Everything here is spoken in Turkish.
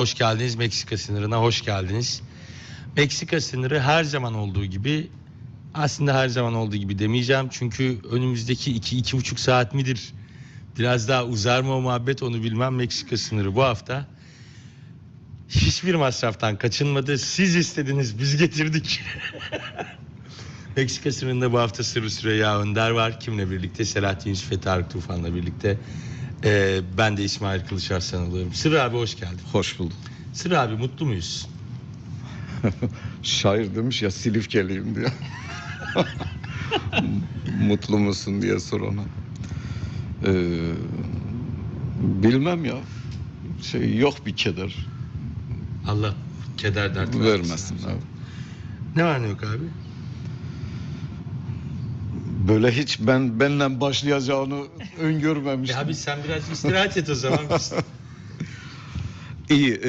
Hoş geldiniz Meksika sınırına hoş geldiniz. Meksika sınırı her zaman olduğu gibi aslında her zaman olduğu gibi demeyeceğim. Çünkü önümüzdeki iki, iki buçuk saat midir? Biraz daha uzar mı o muhabbet onu bilmem. Meksika sınırı bu hafta hiçbir masraftan kaçınmadı. Siz istediniz biz getirdik. Meksika sınırında bu hafta Sırrı Süreyya Önder var. Kimle birlikte? Selahattin Yusuf ve Tarık Tufan'la birlikte. Ee, ben de İsmail Kılıç Arslan oluyorum. Sırrı abi hoş geldin. Hoş buldum. Sırrı abi mutlu muyuz? Şair demiş ya Silifkeliyim diye. Mutlu musun diye sor ona. Ee, bilmem ya. Şey yok bir keder. Allah keder dert Vermesin. abi. abi. Ne var ne yok abi? Böyle hiç ben benle başlayacağını öngörmemiştim. abi sen biraz istirahat et o zaman. İyi. e,